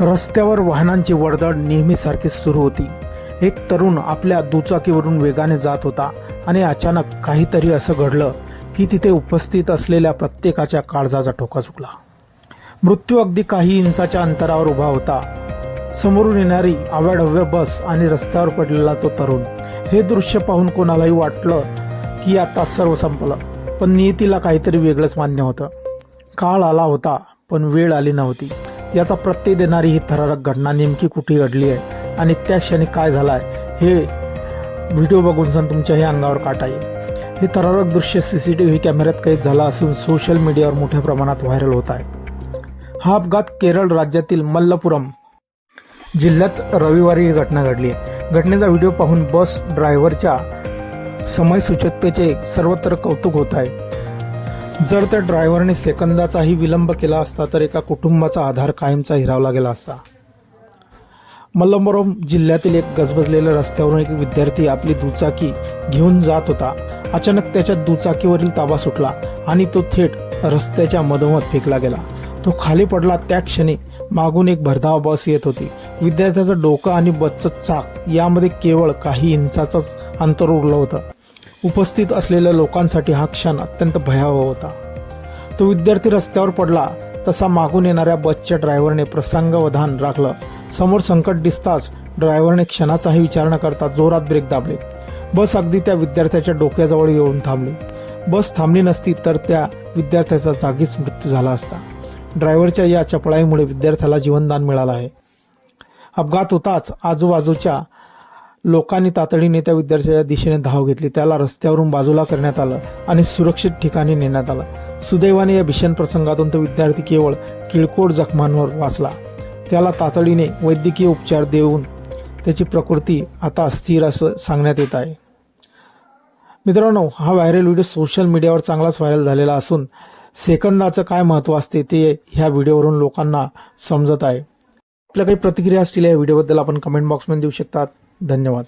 रस्त्यावर वाहनांची वर्दळ नेहमीसारखी सुरू होती. एक तरुण आपल्या दुचाकीवरून वेगाने जात होता आणि अचानक काहीतरी असं घडलं की तिथे उपस्थित असलेल्या प्रत्येकाच्या काळजाचा ठोका चुकला. मृत्यू अगदी काही इंचाच्या अंतरावर उभा होता. समोरून येणारी आव्याढव्य बस आणि रस्त्यावर पडलेला तो तरुण. हे दृश्य पाहून कोणालाही वाटलं की आता सर्व संपलं पण नियतीला काहीतरी वेगळंच मान्य होतं. काळ आला होता पण वेळ आली नव्हती. याचा प्रत्यय देणारी ही थरारक घटना नेमकी कुठे घडली आहे आणि त्या क्षणी काय झाला आहे हे व्हिडिओ बघून सण तुमच्याही अंगावर काटा येईल. हे थरारक दृश्य सी सी टी व्ही कॅमेऱ्यात कैद झालं असून सोशल मीडियावर मोठ्या प्रमाणात व्हायरल होत आहे. हा अपघात केरळ राज्यातील मल्लपुरम जिल्ह्यात रविवारी ही घटना घडली आहे. घटनेचा व्हिडिओ पाहून बस ड्रायव्हरच्या समयसूचकतेचे सर्वत्र कौतुक होत आहे. जर त्या ड्रायव्हरने सेकंदाचाही विलंब केला असता तर एका कुटुंबाचा आधार कायमचा हिरावला गेला असता. मल्लपुरम जिल्ह्यातील एक गजबजलेल्या रस्त्यावरून एक विद्यार्थी आपली दुचाकी घेऊन जात होता. अचानक त्याच्या दुचाकीवरील ताबा सुटला आणि तो थेट रस्त्याच्या मधोमध फेकला गेला. तो खाली पडला. त्या क्षणी मागून एक भरधाव बस येत होती. विद्यार्थ्याचं डोकं आणि बसचं चाक यामध्ये केवळ काही इंचाचंच अंतर उरलं होतं. उपस्थित असलेल्या लोकांसाठी हा क्षण अत्यंत भयावह होता. तो विद्यार्थी रस्त्यावर पडला तसा मागून येणाऱ्या बसच्या ड्रायव्हरने प्रसंगवधान राखलं. समोर संकट दिसताच ड्रायव्हरने क्षणाचाही विचार न करता जोरात ब्रेक दाबले. बस अगदी त्या विद्यार्थ्याच्या डोक्याजवळ येऊन थांबली. बस थांबली नसती तर त्या विद्यार्थ्याचा जागीच मृत्यू झाला असता. ड्रायव्हरच्या या चपळाईमुळे विद्यार्थ्याला जीवनदान मिळालं आहे. अपघात होताच आजूबाजूच्या लोकांनी तातडीने त्या विद्यार्थ्याच्या दिशेने धाव घेतली. त्याला रस्त्यावरून बाजूला करण्यात आलं आणि सुरक्षित ठिकाणी नेण्यात आलं. सुदैवाने या भीषण प्रसंगातून तो विद्यार्थी केवळ किळकोळ जखमांवर वाचला. त्याला तातडीने वैद्यकीय उपचार देऊन त्याची प्रकृती आता स्थिर असं सांगण्यात येत आहे. मित्रांनो हा व्हायरल व्हिडिओ सोशल मीडियावर चांगलाच व्हायरल झालेला असून सेकंदाचं काय महत्त्व असते ते ह्या व्हिडिओवरून लोकांना समजत आहे. आपल्या काही प्रतिक्रिया असतील या व्हिडिओबद्दल आपण कमेंट बॉक्समध्ये देऊ शकतात. धन्यवाद.